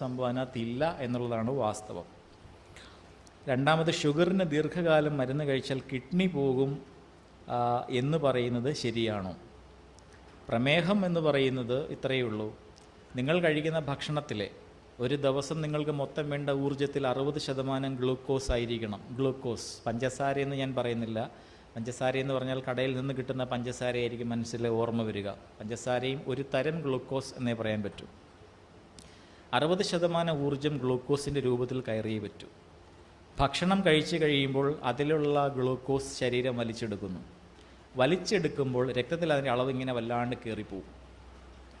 സംഭവം അതിനകത്തില്ല എന്നുള്ളതാണ് വാസ്തവം. രണ്ടാമത് ഷുഗറിന് ദീർഘകാലം മരുന്ന് കഴിച്ചാൽ കിഡ്നി പോകും എന്ന് പറയുന്നത് ശരിയാണോ? പ്രമേഹം എന്ന് പറയുന്നത് ഇത്രയേ ഉള്ളൂ. നിങ്ങൾ കഴിക്കുന്ന ഭക്ഷണത്തിലെ ഒരു ദിവസം നിങ്ങൾക്ക് മൊത്തം വേണ്ട ഊർജത്തിൽ അറുപത് ശതമാനം ഗ്ലൂക്കോസ് ആയിരിക്കണം. ഗ്ലൂക്കോസ് പഞ്ചസാര എന്ന് ഞാൻ പറയുന്നില്ല. പഞ്ചസാര എന്ന് പറഞ്ഞാൽ കടയിൽ നിന്ന് കിട്ടുന്ന പഞ്ചസാരയായിരിക്കും മനസ്സിൽ ഓർമ്മ വരിക. പഞ്ചസാരയും ഒരു തരം ഗ്ലൂക്കോസ് എന്നേ പറയാൻ പറ്റൂ. അറുപത് ശതമാനം ഊർജം ഗ്ലൂക്കോസിന്റെ രൂപത്തിൽ കയറിയേ പറ്റൂ. ഭക്ഷണം കഴിച്ചു കഴിയുമ്പോൾ അതിലുള്ള ഗ്ലൂക്കോസ് ശരീരം വലിച്ചെടുക്കുന്നു. വലിച്ചെടുക്കുമ്പോൾ രക്തത്തിൽ അതിന്റെ അളവ് ഇങ്ങനെ വല്ലാണ്ട് കയറിപ്പോവും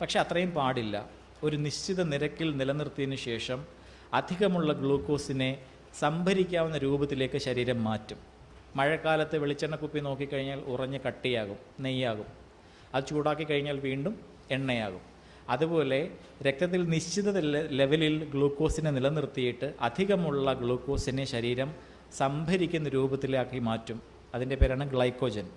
പക്ഷെ അത്രയും പാടില്ല. ഒരു നിശ്ചിത നിരക്കിൽ നിലനിർത്തിയതിനു ശേഷം അധികമുള്ള ഗ്ലൂക്കോസിനെ സംഭരിക്കാവുന്ന രൂപത്തിലേക്ക് ശരീരം മാറ്റും. മഴക്കാലത്ത് വെളിച്ചെണ്ണ കുപ്പി നോക്കിക്കഴിഞ്ഞാൽ ഉറഞ്ഞ് കട്ടിയാകും നെയ്യാകും. അത് ചൂടാക്കി കഴിഞ്ഞാൽ വീണ്ടും എണ്ണയാകും. അതുപോലെ രക്തത്തിൽ നിശ്ചിത ലെവലിൽ ഗ്ലൂക്കോസിനെ നിലനിർത്തിയിട്ട് അധികമുള്ള ഗ്ലൂക്കോസിനെ ശരീരം സംഭരിക്കുന്ന രൂപത്തിലാക്കി മാറ്റും. അതിന്റെ പേരാണ് ഗ്ലൈക്കോജൻ.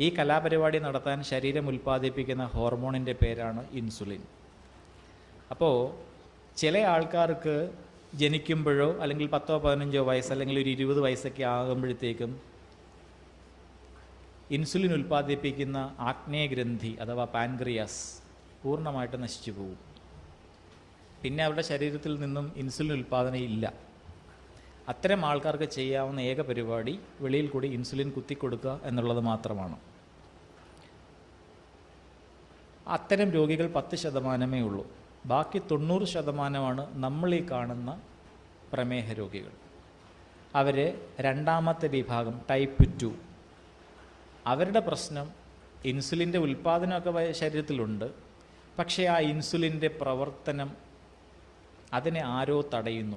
ഈ കലാപരിപാടി നടത്താൻ ശരീരം ഉൽപ്പാദിപ്പിക്കുന്ന ഹോർമോണിന്റെ പേരാണ് ഇൻസുലിൻ. അപ്പോൾ ചില ആൾക്കാർക്ക് ജനിക്കുമ്പോഴോ അല്ലെങ്കിൽ പത്തോ പതിനഞ്ചോ വയസ്സ് അല്ലെങ്കിൽ ഒരു ഇരുപത് വയസ്സൊക്കെ ആകുമ്പോഴത്തേക്കും ഇൻസുലിൻ ഉൽപ്പാദിപ്പിക്കുന്ന ആഗ്നേയഗ്രന്ഥി അഥവാ പാൻക്രിയാസ് പൂർണമായിട്ട് നശിച്ചു പോകും. പിന്നെ അവരുടെ ശരീരത്തിൽ നിന്നും ഇൻസുലിൻ ഉൽപ്പാദനം ഇല്ല. അത്തരം ആൾക്കാർക്ക് ചെയ്യാവുന്ന ഏക പരിപാടി വെളിയിൽ കൂടി ഇൻസുലിൻ കുത്തിക്കൊടുക്കുക എന്നുള്ളത് മാത്രമാണ്. അത്തരം രോഗികൾ പത്ത് ശതമാനമേ ഉള്ളൂ. ബാക്കി തൊണ്ണൂറ് ശതമാനമാണ് നമ്മൾ ഈ കാണുന്ന പ്രമേഹ രോഗികൾ. അവർ രണ്ടാമത്തെ വിഭാഗം ടൈപ്പ് ടു. അവരുടെ പ്രശ്നം ഇൻസുലിന്റെ ഉൽപ്പാദനമൊക്കെ ശരീരത്തിലുണ്ട്. പക്ഷേ ആ ഇൻസുലിന്റെ പ്രവർത്തനം അതിനെ ആരോ തടയുന്നു.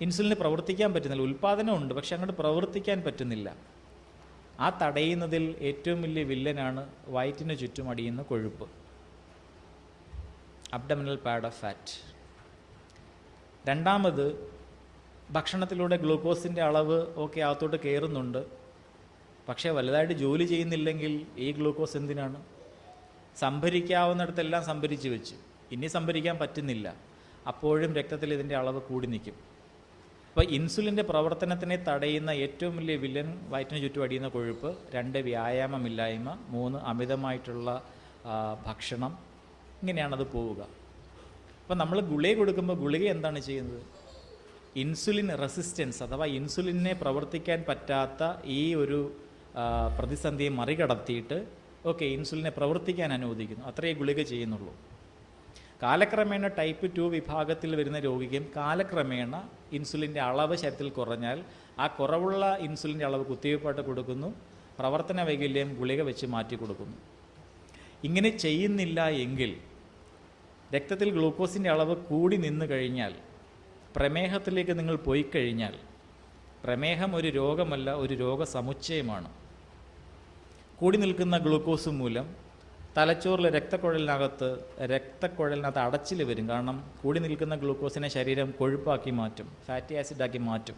ഇൻസുലിന് പ്രവർത്തിക്കാൻ പറ്റുന്നില്ല. ഉൽപ്പാദനമുണ്ട് പക്ഷെ അങ്ങോട്ട് പ്രവർത്തിക്കാൻ പറ്റുന്നില്ല. ആ തടയുന്നതിൽ ഏറ്റവും വലിയ വില്ലനാണ് വയറ്റിന് ചുറ്റും അടിയുന്ന കൊഴുപ്പ്. അബ്ഡമിനൽ പാഡ് ഓഫ് ഫാറ്റ് രണ്ടാമത് ഭക്ഷണത്തിലൂടെ ഗ്ലൂക്കോസിന്റെ അളവ് ഒക്കെ അകത്തോട്ട് കയറുന്നുണ്ട്. പക്ഷേ വലുതായിട്ട് ജോലി ചെയ്യുന്നില്ലെങ്കിൽ ഈ ഗ്ലൂക്കോസ് എന്തിനാണ്? സംഭരിക്കാവുന്നിടത്തെല്ലാം സംഭരിച്ചു വെച്ചു. ഇനി സംഭരിക്കാൻ പറ്റുന്നില്ല. അപ്പോഴും രക്തത്തിൽ ഇതിന്റെ അളവ് കൂടി നിൽക്കും. അപ്പോൾ ഇൻസുലിന്റെ പ്രവർത്തനത്തിനെ തടയുന്ന ഏറ്റവും വലിയ വില്ലൻ വയറ്റിന് ചുറ്റും അടിയുന്ന കൊഴുപ്പ് രണ്ട് വ്യായാമമില്ലായ്മ മൂന്ന് അമിതമായിട്ടുള്ള ഭക്ഷണം ഇങ്ങനെയാണത് പോവുക. അപ്പോൾ നമ്മൾ ഗുളിക കൊടുക്കുമ്പോൾ ഗുളിക എന്താണ് ചെയ്യുന്നത്? ഇൻസുലിൻ റെസിസ്റ്റൻസ് അഥവാ ഇൻസുലിനെ പ്രവർത്തിക്കാൻ പറ്റാത്ത ഈ ഒരു പ്രതിസന്ധിയെ മറികടത്തിയിട്ട് ഓക്കെ ഇൻസുലിനെ പ്രവർത്തിക്കാൻ അനുവദിക്കുന്നു. അത്രയേ ഗുളിക ചെയ്യുന്നുള്ളൂ. കാലക്രമേണ ടൈപ്പ് ടു വിഭാഗത്തിൽ വരുന്ന രോഗിക്കും കാലക്രമേണ ഇൻസുലിന്റെ അളവ് ശരീരത്തിൽ കുറഞ്ഞാൽ ആ കുറവുള്ള ഇൻസുലിന്റെ അളവ് കുത്തിവയ്പ്പായിട്ട് കൊടുക്കുന്നു. പ്രവർത്തന വൈകല്യം ഗുളിക വെച്ച് മാറ്റി കൊടുക്കുന്നു. ഇങ്ങനെ ചെയ്യുന്നില്ല എങ്കിൽ രക്തത്തിൽ ഗ്ലൂക്കോസിന്റെ അളവ് കൂടി നിന്ന് കഴിഞ്ഞാൽ പ്രമേഹത്തിലേക്ക് നിങ്ങൾ പോയി കഴിഞ്ഞാൽ പ്രമേഹം ഒരു രോഗമല്ല ഒരു രോഗസമുച്ചയമാണ്. കൂടി നിൽക്കുന്ന ഗ്ലൂക്കോസ് മൂലം തലച്ചോറിലെ രക്തക്കുഴലിനകത്ത് രക്തക്കുഴലിനകത്ത് അടച്ചിൽ വരും. കാരണം കൂടി നിൽക്കുന്ന ഗ്ലൂക്കോസിനെ ശരീരം കൊഴുപ്പാക്കി മാറ്റും ഫാറ്റി ആസിഡാക്കി മാറ്റും.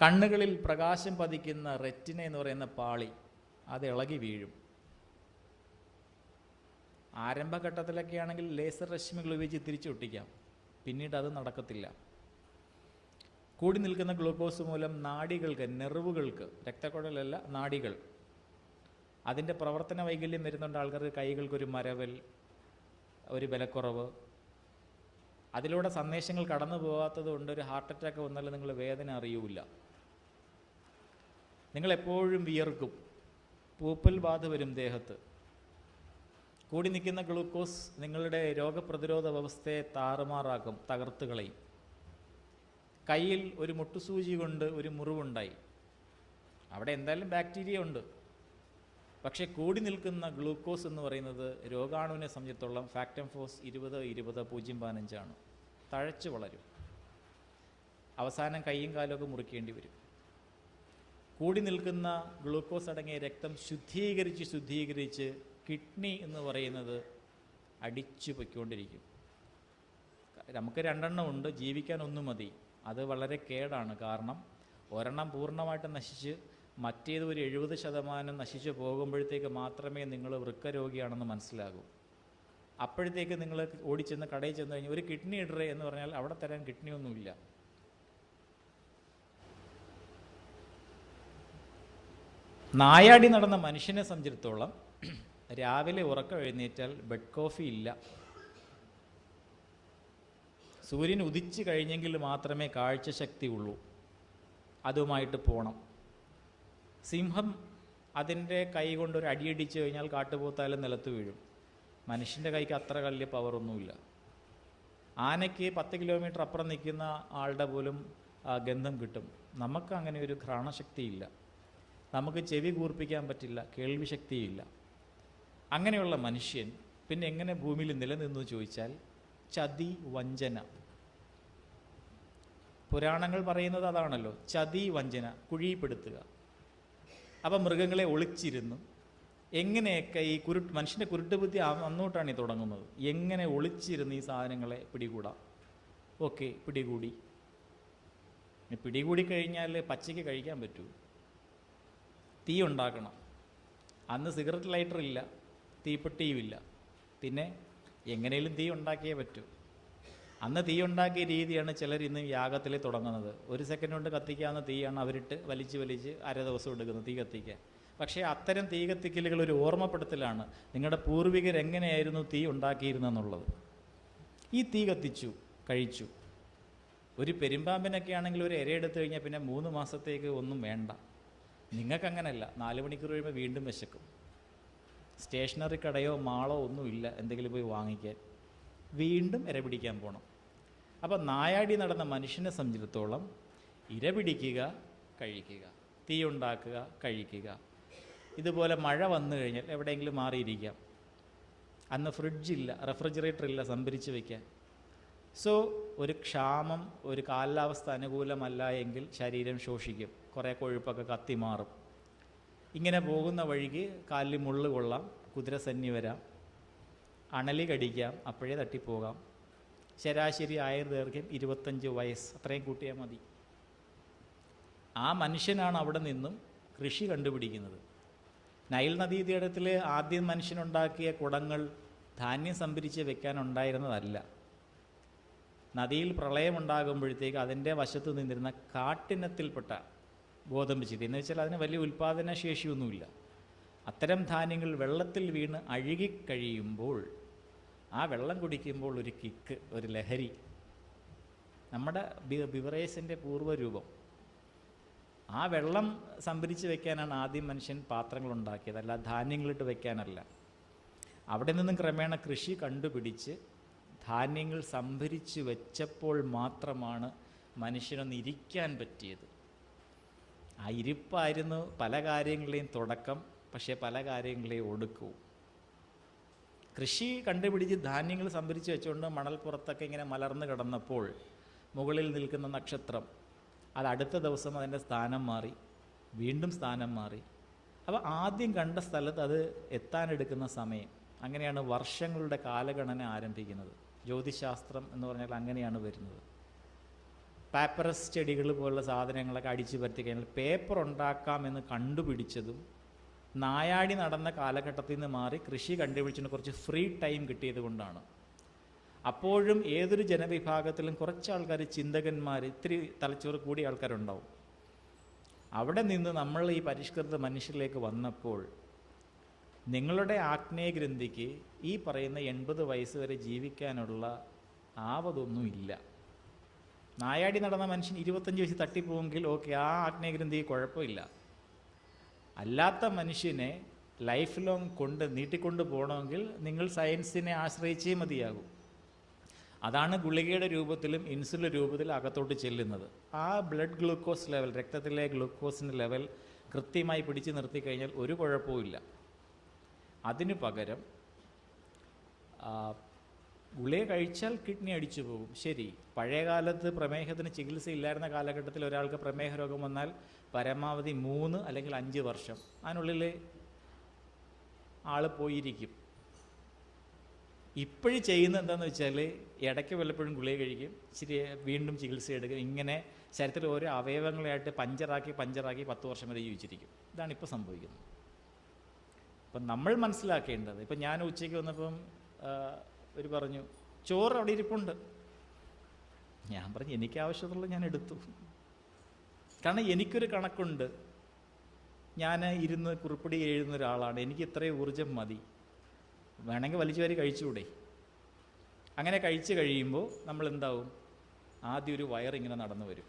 കണ്ണുകളിൽ പ്രകാശം പതിക്കുന്ന റെറ്റിന എന്ന് പറയുന്ന പാളി അത് ഇളകി വീഴും. ആരംഭഘട്ടത്തിലൊക്കെ ആണെങ്കിൽ ലേസർ രശ്മികൾ ഉപയോഗിച്ച് തിരിച്ചൊട്ടിക്കാം പിന്നീട് അത് നടക്കത്തില്ല. കൂടി നിൽക്കുന്ന ഗ്ലൂക്കോസ് മൂലം നാടികൾക്ക് നെർവുകൾക്ക് രക്തക്കുഴലല്ല നാഡികൾ അതിന്റെ പ്രവർത്തന വൈകല്യം വരുന്നുണ്ട് ആൾക്കാർക്ക് കൈകൾക്കൊരു മരവൽ ഒരു ബലക്കുറവ് അതിലൂടെ സന്ദേശങ്ങൾ കടന്നു പോകാത്തത് കൊണ്ട് ഒരു ഹാർട്ട് അറ്റാക്ക് വന്നാൽ നിങ്ങൾ വേദന അറിയൂല. നിങ്ങൾ എപ്പോഴും വിയർക്കും. പൂപ്പൽ ബാധ വരും ദേഹത്ത്. കൂടി നിൽക്കുന്ന ഗ്ലൂക്കോസ് നിങ്ങളുടെ രോഗപ്രതിരോധ വ്യവസ്ഥയെ താറുമാറാക്കും തകർത്ത് കളയും. കയ്യിൽ ഒരു മുട്ടുസൂചി കൊണ്ട് ഒരു മുറിവുണ്ടായി. അവിടെ എന്തായാലും ബാക്ടീരിയ ഉണ്ട്. പക്ഷേ കൂടി നിൽക്കുന്ന ഗ്ലൂക്കോസ് എന്ന് പറയുന്നത് രോഗാണുവിനെ സംബന്ധിച്ചിടത്തോളം ഫാക്ടം ഫോഴ്സ് ഇരുപത് ഇരുപത് പൂജ്യം പതിനഞ്ചാണ് തഴച്ചു വളരും. അവസാനം കൈയും കാലമൊക്കെ മുറിക്കേണ്ടി വരും. കൂടി നിൽക്കുന്ന ഗ്ലൂക്കോസ് അടങ്ങിയ രക്തം ശുദ്ധീകരിച്ച് ശുദ്ധീകരിച്ച് കിഡ്നി എന്ന് പറയുന്നത് അടിച്ചു പൊയ്ക്കൊണ്ടിരിക്കും. നമുക്ക് രണ്ടെണ്ണം ഉണ്ട് ജീവിക്കാൻ ഒന്നും മതി. അത് വളരെ കേടാണ്. കാരണം ഒരെണ്ണം പൂർണമായിട്ട് നശിച്ച് മറ്റേത് ഒരു എഴുപത് ശതമാനം നശിച്ചു പോകുമ്പോഴത്തേക്ക് മാത്രമേ നിങ്ങൾ വൃക്കരോഗിയാണെന്ന് മനസ്സിലാകൂ. അപ്പോഴത്തേക്ക് നിങ്ങൾ ഓടിച്ചെന്ന് കടയിൽ ചെന്ന് കഴിഞ്ഞാൽ ഒരു കിഡ്നി ഇടറേ എന്ന് പറഞ്ഞാൽ അവിടെ തരാൻ കിഡ്നി ഒന്നുമില്ല. നായാടി നടന്ന മനുഷ്യനെ സംബന്ധിച്ചിടത്തോളം രാവിലെ ഉറക്കം എഴുന്നേറ്റാൽ ബെഡ് കോഫി ഇല്ല. സൂര്യൻ ഉദിച്ചു കഴിഞ്ഞെങ്കിൽ മാത്രമേ കാഴ്ചശക്തി ഉള്ളൂ. അതുമായിട്ട് പോകണം സിംഹം അതിന്റെ കൈ കൊണ്ട് ഒരു അടിയടിച്ചു കഴിഞ്ഞാൽ കാട്ടുപോത്താലും നിലത്ത് വീഴും. മനുഷ്യന്റെ കൈക്ക് അത്ര വലിയ പവറൊന്നുമില്ല ആനയ്ക്ക് പത്ത് കിലോമീറ്റർ അപ്പുറം നിൽക്കുന്ന ആളുടെ പോലും ഗന്ധം കിട്ടും. നമുക്ക് അങ്ങനെ ഒരു ഘ്രാണശക്തിയില്ല. നമുക്ക് ചെവി കൂർപ്പിക്കാൻ പറ്റില്ല കേൾവി ശക്തിയില്ല അങ്ങനെയുള്ള മനുഷ്യൻ പിന്നെ എങ്ങനെ ഭൂമിയിൽ നിലനിന്നു ചോദിച്ചാൽ ചതി വഞ്ചന. പുരാണങ്ങൾ പറയുന്നത് അതാണല്ലോ ചതി വഞ്ചന കുഴിപ്പെടുത്തുക. അപ്പം മൃഗങ്ങളെ ഒളിച്ചിരുന്നു. എങ്ങനെയൊക്കെ ഈ കുരുട്ട് മനുഷ്യന്റെ കുരുട്ട് ബുദ്ധി അന്നോട്ടാണ് ഈ തുടങ്ങുന്നത്. എങ്ങനെ ഒളിച്ചിരുന്ന് ഈ സാധനങ്ങളെ പിടികൂടാം? ഓക്കെ പിടികൂടി. പിടികൂടി കഴിഞ്ഞാൽ പച്ചയ്ക്ക് കഴിക്കാൻ പറ്റൂ. തീ ഉണ്ടാക്കണം. അന്ന് സിഗരറ്റ് ലൈറ്റർ ഇല്ല തീപ്പെട്ടിയുമില്ല. പിന്നെ എങ്ങനെയും തീ ഉണ്ടാക്കിയേ പറ്റൂ. അന്ന് തീ ഉണ്ടാക്കിയ രീതിയാണ് ചിലർ ഇന്ന് യാഗത്തിൽ തുടങ്ങുന്നത്. ഒരു സെക്കൻഡ് കൊണ്ട് കത്തിക്കാവുന്ന തീയാണ് അവരിട്ട് വലിച്ച് വലിച്ച് അര ദിവസം എടുക്കുന്നത് തീ കത്തിക്കാൻ. പക്ഷേ അത്തരം തീ കത്തിക്കലുകൾ ഒരു ഓർമ്മപ്പെടുത്തലാണ്. നിങ്ങളുടെ പൂർവികർ എങ്ങനെയായിരുന്നു തീ ഉണ്ടാക്കിയിരുന്നെന്നുള്ളത്. ഈ തീ കത്തിച്ചു കഴിച്ചു. ഒരു പെരുമ്പാമ്പിനൊക്കെ ആണെങ്കിൽ ഒരു ഇരയെടുത്ത് കഴിഞ്ഞാൽ പിന്നെ മൂന്ന് മാസത്തേക്ക് ഒന്നും വേണ്ട. നിങ്ങൾക്കങ്ങനല്ല നാല് മണിക്കൂർ കഴിയുമ്പോൾ വീണ്ടും വിശക്കും. സ്റ്റേഷനറി കടയോ മാളോ ഒന്നുമില്ല എന്തെങ്കിലും പോയി വാങ്ങിക്കാൻ. വീണ്ടും ഇര പിടിക്കാൻ പോകണം അപ്പോൾ നായാടി നടന്ന മനുഷ്യനെ സംബന്ധിച്ചിടത്തോളം ഇര പിടിക്കുക കഴിക്കുക. തീ ഉണ്ടാക്കുക കഴിക്കുക. ഇതുപോലെ മഴ വന്നു കഴിഞ്ഞാൽ എവിടെയെങ്കിലും മാറിയിരിക്കാം. അന്ന് ഫ്രിഡ്ജില്ല റെഫ്രിജറേറ്റർ ഇല്ല സംഭരിച്ച് വയ്ക്കാൻ സോ ഒരു ക്ഷാമം ഒരു കാലാവസ്ഥ അനുകൂലമല്ല എങ്കിൽ ശരീരം ശോഷിക്കും. കുറേ കൊഴുപ്പൊക്കെ കത്തി മാറും. ഇങ്ങനെ പോകുന്ന വഴിക്ക് കാലിൽ മുള്ളു കൊള്ളാം കുതിരസന്നി വരാം. അണലി കടിക്കാം അപ്പോഴേ തട്ടിപ്പോകാം. ശരാശരി ആയുർദൈർഘ്യം ഇരുപത്തഞ്ച് വയസ്സ്. അത്രയും കൂട്ടിയാൽ മതി. ആ മനുഷ്യനാണ് അവിടെ നിന്നും കൃഷി കണ്ടുപിടിക്കുന്നത്. നൈൽ നദീതീരത്തിൽ ആദ്യം മനുഷ്യനുണ്ടാക്കിയ കുടങ്ങൾ ധാന്യം സംഭരിച്ച് വെക്കാനുണ്ടായിരുന്നതല്ല നദിയിൽ പ്രളയമുണ്ടാകുമ്പോഴത്തേക്ക് അതിന്റെ വശത്ത് നിന്നിരുന്ന കാട്ടിനത്തിൽപ്പെട്ട ഗോതമ്പ് ചിതി എന്ന് വെച്ചാൽ അതിന് വലിയ ഉൽപ്പാദന ശേഷിയൊന്നുമില്ല അത്തരം ധാന്യങ്ങൾ വെള്ളത്തിൽ വീണ് അഴുകിക്കഴിയുമ്പോൾ ആ വെള്ളം കുടിക്കുമ്പോൾ ഒരു കിക്ക് ഒരു ലഹരി. നമ്മുടെ ബിവറേസിന്റെ പൂർവരൂപം. ആ വെള്ളം സംഭരിച്ച് വെക്കാനാണ് ആദ്യം മനുഷ്യൻ പാത്രങ്ങൾ ഉണ്ടാക്കിയത് അല്ല ധാന്യങ്ങളിട്ട് വെക്കാനല്ല. അവിടെ നിന്നും ക്രമേണ കൃഷി കണ്ടുപിടിച്ച് ധാന്യങ്ങൾ സംഭരിച്ച് വെച്ചപ്പോൾ മാത്രമാണ് മനുഷ്യനൊന്ന് ഇരിക്കാൻ പറ്റിയത്. ആ ഇരിപ്പായിരുന്നു പല കാര്യങ്ങളെയും തുടക്കം പക്ഷേ പല കാര്യങ്ങളെയും ഒടുക്കവും. കൃഷി കണ്ടുപിടിച്ച് ധാന്യങ്ങൾ സംഭരിച്ച് വെച്ചുകൊണ്ട് മണൽപ്പുറത്തൊക്കെ ഇങ്ങനെ മലർന്നു കിടന്നപ്പോൾ മുകളിൽ നിൽക്കുന്ന നക്ഷത്രം അത് അടുത്ത ദിവസം അതിന്റെ സ്ഥാനം മാറി വീണ്ടും സ്ഥാനം മാറി. അപ്പോൾ ആദ്യം കണ്ട സ്ഥലത്ത് അത് എത്താനെടുക്കുന്ന സമയം. അങ്ങനെയാണ് വർഷങ്ങളുടെ കാലഗണന ആരംഭിക്കുന്നത്. ജ്യോതിശാസ്ത്രം എന്ന് പറഞ്ഞാൽ അങ്ങനെയാണ് വരുന്നത്. പേപ്പറസ് ചെടികൾ പോലുള്ള സാധനങ്ങളൊക്കെ അടിച്ചു പരത്തി കഴിഞ്ഞാൽ പേപ്പർ ഉണ്ടാക്കാമെന്ന് കണ്ടുപിടിച്ചതും നായാടി നടന്ന കാലഘട്ടത്തിൽ നിന്ന് മാറി കൃഷി കണ്ടുപിടിച്ചതിന് കുറച്ച് ഫ്രീ ടൈം കിട്ടിയത് കൊണ്ടാണ്. അപ്പോഴും ഏതൊരു ജനവിഭാഗത്തിലും കുറച്ച് ആൾക്കാർ ചിന്തകന്മാർ ഇത്തിരി തലച്ചോറ് കൂടിയ ആൾക്കാരുണ്ടാവും. അവിടെ നിന്ന് നമ്മൾ ഈ പരിഷ്കൃത മനുഷ്യരിലേക്ക് വന്നപ്പോൾ നിങ്ങളുടെ ആഗ്നേയ ഗ്രന്ഥിക്ക് ഈ പറയുന്ന എൺപത് വയസ്സ് വരെ ജീവിക്കാനുള്ള ആവതൊന്നുമില്ല നായാടി നടന്ന മനുഷ്യൻ ഇരുപത്തഞ്ച് വയസ്സ് തട്ടിപ്പോവെങ്കിൽ ഓക്കെ ആ ആഗ്നേയ ഗ്രന്ഥിക്ക് കുഴപ്പമില്ല. അല്ലാത്ത മനുഷ്യനെ ലൈഫ് ലോങ് കൊണ്ട് നീട്ടിക്കൊണ്ട് പോകണമെങ്കിൽ നിങ്ങൾ സയൻസിനെ ആശ്രയിച്ചേ മതിയാകും. അതാണ് ഗുളികയുടെ രൂപത്തിലും ഇൻസുലിൻ രൂപത്തിലും അകത്തോട്ട് ചെല്ലുന്നത്. ആ ബ്ലഡ് ഗ്ലൂക്കോസ് ലെവൽ രക്തത്തിലെ ഗ്ലൂക്കോസിന്റെ ലെവൽ കൃത്യമായി പിടിച്ചു നിർത്തി കഴിഞ്ഞാൽ ഒരു കുഴപ്പവുമില്ല. അതിനു പകരം ഗുളിക കഴിച്ചാൽ കിഡ്നി അടിച്ചു പോകും. ശരി. പഴയ കാലത്ത് പ്രമേഹത്തിന് ചികിത്സ ഇല്ലായിരുന്ന കാലഘട്ടത്തിൽ ഒരാൾക്ക് പ്രമേഹ രോഗം വന്നാൽ പരമാവധി മൂന്ന് അല്ലെങ്കിൽ അഞ്ച് വർഷം. അതിനുള്ളിൽ ആൾ പോയിരിക്കും. ഇപ്പോഴും ചെയ്യുന്ന എന്താണെന്ന് വെച്ചാൽ ഇടയ്ക്ക് വല്ലപ്പോഴും ഗുളിക കഴിക്കും. ഇച്ചിരി വീണ്ടും ചികിത്സ എടുക്കും. ഇങ്ങനെ ശരീരത്തിൽ ഓരോ അവയവങ്ങളായിട്ട് പഞ്ചറാക്കി പഞ്ചറാക്കി പത്ത് വർഷം വരെ ജീവിച്ചിരിക്കും. ഇതാണ് ഇപ്പോൾ സംഭവിക്കുന്നത്. അപ്പം നമ്മൾ മനസ്സിലാക്കേണ്ടത് ഇപ്പം ഞാൻ ഉച്ചയ്ക്ക് വന്നപ്പം ഒരു പറഞ്ഞു ചോറ് അവിടെ ഇരിപ്പുണ്ട്. ഞാൻ പറഞ്ഞു എനിക്ക് ആവശ്യമുള്ള ഞാൻ എടുത്തു. കാരണം എനിക്കൊരു കണക്കുണ്ട്. ഞാൻ ഇരുന്ന് കുറിപ്പിടി എഴുതുന്ന ഒരാളാണ്. എനിക്ക് ഇത്രയും ഊർജം മതി. വേണമെങ്കിൽ വലിച്ചു വാരി കഴിച്ചുകൂടെ? അങ്ങനെ കഴിച്ചു കഴിയുമ്പോൾ നമ്മൾ എന്താവും? ആദ്യം ഒരു വയർ ഇങ്ങനെ നടന്നു വരും.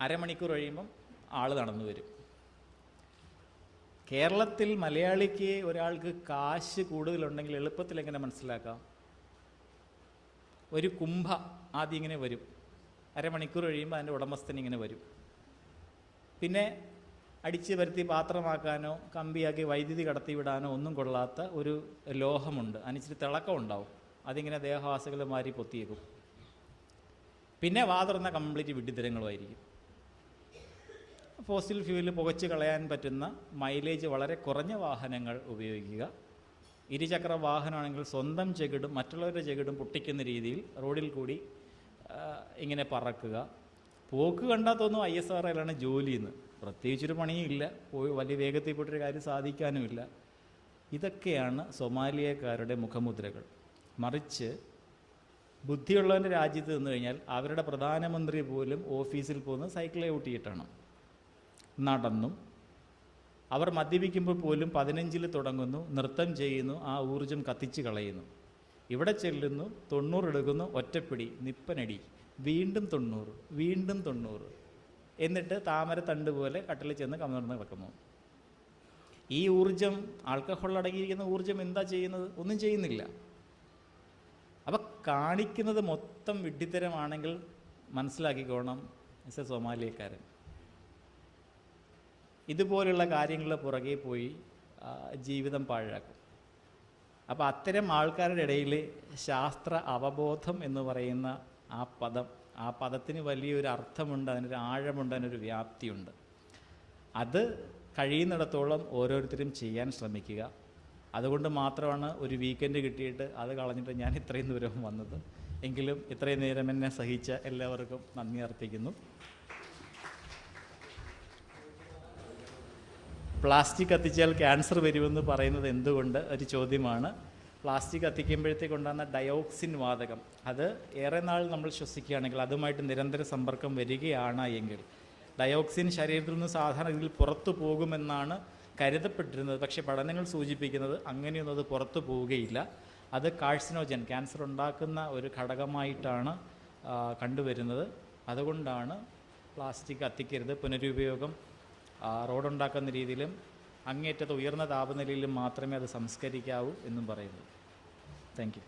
അരമണിക്കൂർ കഴിയുമ്പം ആൾ നടന്നു വരും. കേരളത്തിൽ മലയാളിക്ക് ഒരാൾക്ക് കാശ് കൂടുതലുണ്ടെങ്കിൽ എളുപ്പത്തിൽ എങ്ങനെ മനസ്സിലാക്കാം? ഒരു കുംഭ ആദ്യം ഇങ്ങനെ വരും. അരമണിക്കൂർ കഴിയുമ്പോൾ അതിന്റെ ഉടമസ്ഥൻ ഇങ്ങനെ വരും. പിന്നെ അടിച്ച് വരുത്തി പാത്രമാക്കാനോ കമ്പിയാക്കി വൈദ്യുതി കടത്തിവിടാനോ ഒന്നും കൊള്ളാത്ത ഒരു ലോഹമുണ്ട്. അതിനിച്ചിരി തിളക്കം ഉണ്ടാവും. അതിങ്ങനെ ദേഹവാസികൾ മാറി പൊത്തിയേക്കും. പിന്നെ വാതുറന്ന കംപ്ലീറ്റ് വിഡ്ഢിത്തരങ്ങളുമായിരിക്കും ഫോസിൽ ഫ്യൂവൽ പുകച്ച് കളയാൻ പറ്റുന്ന മൈലേജ് വളരെ കുറഞ്ഞ വാഹനങ്ങൾ ഉപയോഗിക്കുക. ഇരുചക്ര വാഹനമാണെങ്കിൽ സ്വന്തം ചെകിടും മറ്റുള്ളവരുടെ ചെകിടും പൊട്ടിക്കുന്ന രീതിയിൽ റോഡിൽ കൂടി ഇങ്ങനെ പറക്കുക. പോക്ക് കണ്ടാൽ തോന്നും ഐ എസ് ആർ എല്ലാണ് ജോലി എന്ന് പ്രത്യേകിച്ചൊരു പണിയും ഇല്ല പോയി വലിയ വേഗത്തിൽ പോയിട്ടൊരു കാര്യം സാധിക്കാനുമില്ല. ഇതൊക്കെയാണ് സൊമാലിയക്കാരുടെ മുഖമുദ്രകൾ. മറിച്ച് ബുദ്ധിയുള്ളവന്റെ രാജ്യത്ത് നിന്ന് കഴിഞ്ഞാൽ അവരുടെ പ്രധാനമന്ത്രി പോലും ഓഫീസിൽ പോകുന്നത് സൈക്കിളെ ഊട്ടിയിട്ടാണ്. നടന്നും. അവർ മദ്യപിക്കുമ്പോൾ പോലും പതിനഞ്ചിൽ തുടങ്ങുന്നു നൃത്തം ചെയ്യുന്നു ആ ഊർജം കത്തിച്ച് കളയുന്നു. ഇവിടെ ചെല്ലുന്നു തൊണ്ണൂറ് എടുക്കുന്നു ഒറ്റപ്പിടി നിപ്പനടി വീണ്ടും തൊണ്ണൂറ് വീണ്ടും തൊണ്ണൂറ്. എന്നിട്ട് താമര തണ്ട് പോലെ കട്ടിൽ ചെന്ന് കമന്നിടന്ന് കിടക്കുന്നു. ഈ ഊർജം ആൾക്കഹോൾ അടങ്ങിയിരിക്കുന്ന ഊർജം എന്താ ചെയ്യുന്നത്? ഒന്നും ചെയ്യുന്നില്ല. അപ്പം കാണിക്കുന്നത് മൊത്തം വിഡ്ഢിത്തരമാണെങ്കിൽ മനസ്സിലാക്കിക്കോണം എസ് എ സോമാലിയക്കാരൻ. ഇതുപോലുള്ള കാര്യങ്ങളുടെ പുറകെ പോയി ജീവിതം പാഴാക്കും. അപ്പോൾ അത്തരം ആൾക്കാരുടെ ഇടയിൽ ശാസ്ത്ര അവബോധം എന്ന് പറയുന്ന ആ പദം ആ പദത്തിന് വലിയൊരു അർത്ഥമുണ്ട് അതിനൊരു ആഴമുണ്ട് അതിനൊരു വ്യാപ്തിയുണ്ട്. അത് കഴിയുന്നിടത്തോളം ഓരോരുത്തരും ചെയ്യാൻ ശ്രമിക്കുക. അതുകൊണ്ട് മാത്രമാണ് ഒരു വീക്കെൻഡ് കിട്ടിയിട്ട് അത് കളഞ്ഞിട്ട് ഞാൻ ഇത്രയും ദൂരം വന്നത്. എങ്കിലും ഇത്രയും നേരം എന്നെ സഹിച്ച എല്ലാവർക്കും നന്ദി അർപ്പിക്കുന്നു. പ്ലാസ്റ്റിക് കത്തിച്ചാൽ ക്യാൻസർ വരുമെന്ന് പറയുന്നത് എന്തുകൊണ്ട്? ഒരു ചോദ്യമാണ്. പ്ലാസ്റ്റിക് കത്തിക്കുമ്പോഴത്തേക്കുണ്ടാകുന്ന ഡയോക്സിൻ വാതകം. അത് ഏറെ നാൾ നമ്മൾ ശ്വസിക്കുകയാണെങ്കിൽ അതുമായിട്ട് നിരന്തര സമ്പർക്കം വരികയാണ് എങ്കിൽ. ഡയോക്സിൻ ശരീരത്തിൽ നിന്ന് സാധാരണ രീതിയിൽ പുറത്തു പോകുമെന്നാണ് കരുതപ്പെട്ടിരുന്നത്. പക്ഷേ പഠനങ്ങൾ സൂചിപ്പിക്കുന്നത് അങ്ങനെയൊന്നും അത് പുറത്തു പോവുകയില്ല. അത് കാഴ്സിനോജൻ ക്യാൻസർ ഉണ്ടാക്കുന്ന ഒരു ഘടകമായിട്ടാണ് കണ്ടുവരുന്നത്. അതുകൊണ്ടാണ് പ്ലാസ്റ്റിക് കത്തിക്കരുത്. പുനരുപയോഗം റോഡുണ്ടാക്കുന്ന രീതിയിലും അങ്ങേറ്റത്ത് ഉയർന്ന താപനിലയിലും മാത്രമേ അത് സംസ്കരിക്കാവൂ എന്നും പറയുന്നു. താങ്ക്